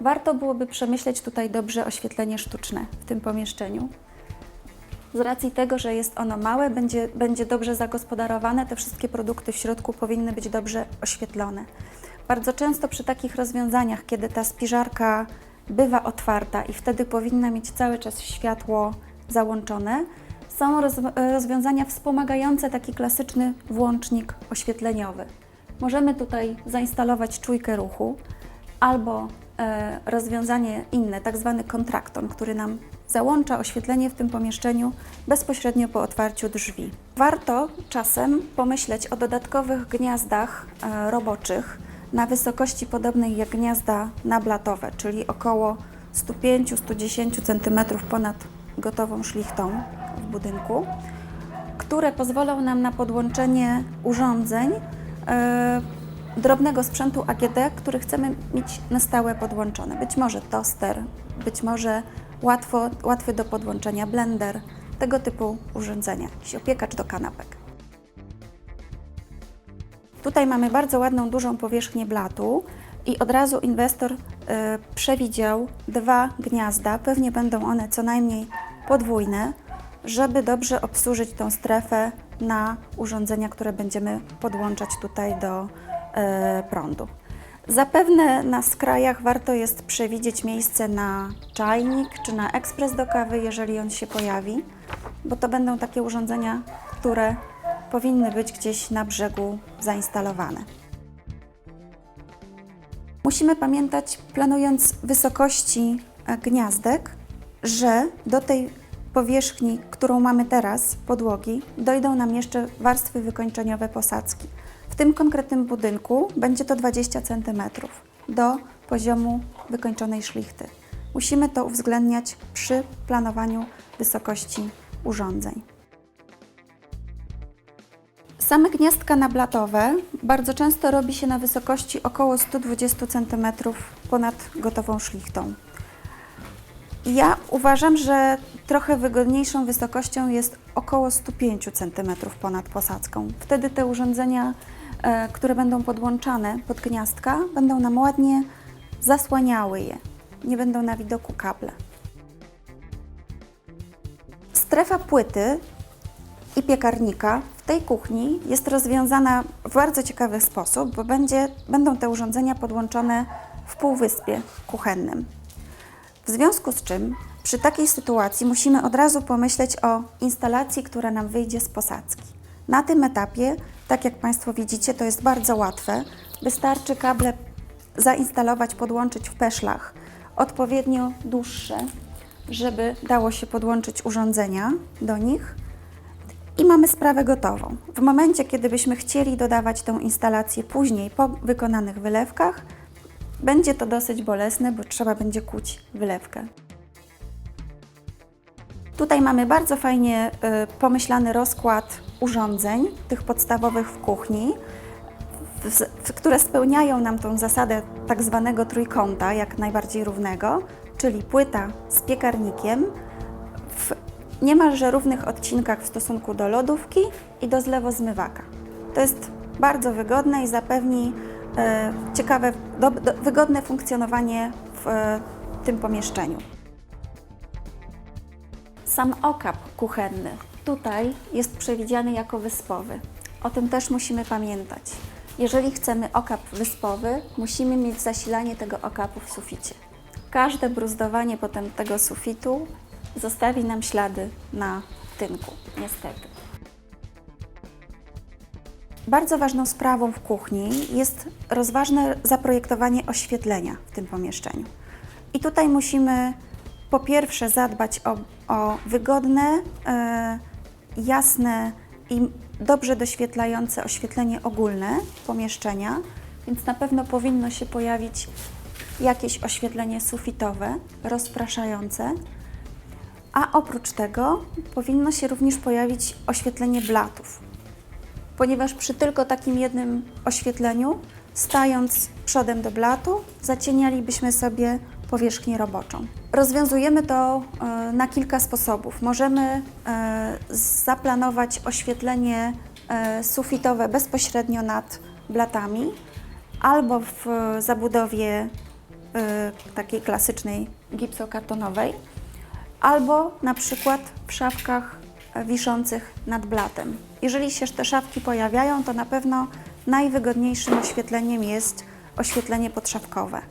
Warto byłoby przemyśleć tutaj dobrze oświetlenie sztuczne w tym pomieszczeniu. Z racji tego, że jest ono małe, będzie, będzie dobrze zagospodarowane, te wszystkie produkty w środku powinny być dobrze oświetlone. Bardzo często przy takich rozwiązaniach, kiedy ta spiżarka bywa otwarta i wtedy powinna mieć cały czas światło załączone, są roz, rozwiązania wspomagające taki klasyczny włącznik oświetleniowy. Możemy tutaj zainstalować czujkę ruchu albo rozwiązanie inne, tak zwany kontrakton, który nam załącza oświetlenie w tym pomieszczeniu bezpośrednio po otwarciu drzwi. Warto czasem pomyśleć o dodatkowych gniazdach e, roboczych na wysokości podobnej jak gniazda nablatowe, czyli około 105-110 cm ponad gotową szlichtą w budynku, które pozwolą nam na podłączenie urządzeń e, drobnego sprzętu AGD, który chcemy mieć na stałe podłączone. Być może toster, być może łatwo, łatwy do podłączenia blender, tego typu urządzenia, jakiś opiekacz do kanapek. Tutaj mamy bardzo ładną, dużą powierzchnię blatu i od razu inwestor y, przewidział dwa gniazda, pewnie będą one co najmniej podwójne, żeby dobrze obsłużyć tą strefę na urządzenia, które będziemy podłączać tutaj do prądu. Zapewne na skrajach warto jest przewidzieć miejsce na czajnik czy na ekspres do kawy, jeżeli on się pojawi, bo to będą takie urządzenia, które powinny być gdzieś na brzegu zainstalowane. Musimy pamiętać, planując wysokości e, gniazdek, że do tej powierzchni, którą mamy teraz, podłogi, dojdą nam jeszcze warstwy wykończeniowe posadzki. Tym konkretnym budynku będzie to 20 cm do poziomu wykończonej szlichty. Musimy to uwzględniać przy planowaniu wysokości urządzeń. Same gniazdka nablatowe bardzo często robi się na wysokości około 120 cm ponad gotową szlichtą. Ja uważam, że trochę wygodniejszą wysokością jest około 105 cm ponad posadzką. Wtedy te urządzenia, e, które będą podłączane pod gniazdka, będą nam ładnie zasłaniały je. Nie będą na widoku kable. Strefa płyty i piekarnika w tej kuchni jest rozwiązana w bardzo ciekawy sposób, bo będzie, będą te urządzenia podłączone w półwyspie kuchennym. W związku z czym przy takiej sytuacji musimy od razu pomyśleć o instalacji, która nam wyjdzie z posadzki. Na tym etapie, tak jak Państwo widzicie, to jest bardzo łatwe. Wystarczy kable zainstalować, podłączyć w peszlach odpowiednio dłuższe, żeby dało się podłączyć urządzenia do nich i mamy sprawę gotową. W momencie, kiedy byśmy chcieli dodawać tą instalację później po wykonanych wylewkach, będzie to dosyć bolesne, bo trzeba będzie kuć wylewkę. Tutaj mamy bardzo fajnie y, pomyślany rozkład urządzeń, tych podstawowych w kuchni, które spełniają nam tą zasadę tak zwanego trójkąta, jak najbardziej równego, czyli płyta z piekarnikiem w niemalże równych odcinkach w stosunku do lodówki i do zlewozmywaka. To jest bardzo wygodne i zapewni ciekawe, do, do, wygodne funkcjonowanie w e, tym pomieszczeniu. Sam okap kuchenny tutaj jest przewidziany jako wyspowy. O tym też musimy pamiętać. Jeżeli chcemy okap wyspowy, musimy mieć zasilanie tego okapu w suficie. Każde bruzdowanie potem tego sufitu zostawi nam ślady na tynku, niestety. Bardzo ważną sprawą w kuchni jest rozważne zaprojektowanie oświetlenia w tym pomieszczeniu. I tutaj musimy po pierwsze zadbać o, o wygodne, e, jasne i dobrze doświetlające oświetlenie ogólne pomieszczenia, więc na pewno powinno się pojawić jakieś oświetlenie sufitowe, rozpraszające, a oprócz tego powinno się również pojawić oświetlenie blatów, ponieważ przy tylko takim jednym oświetleniu, stając przodem do blatu, zacienialibyśmy sobie powierzchnię roboczą. Rozwiązujemy to e, na kilka sposobów. Możemy e, zaplanować oświetlenie e, sufitowe bezpośrednio nad blatami albo w zabudowie takiej klasycznej gipsokartonowej, albo na przykład w szafkach wiszących nad blatem. Jeżeli się te szafki pojawiają, to na pewno najwygodniejszym oświetleniem jest oświetlenie podszafkowe.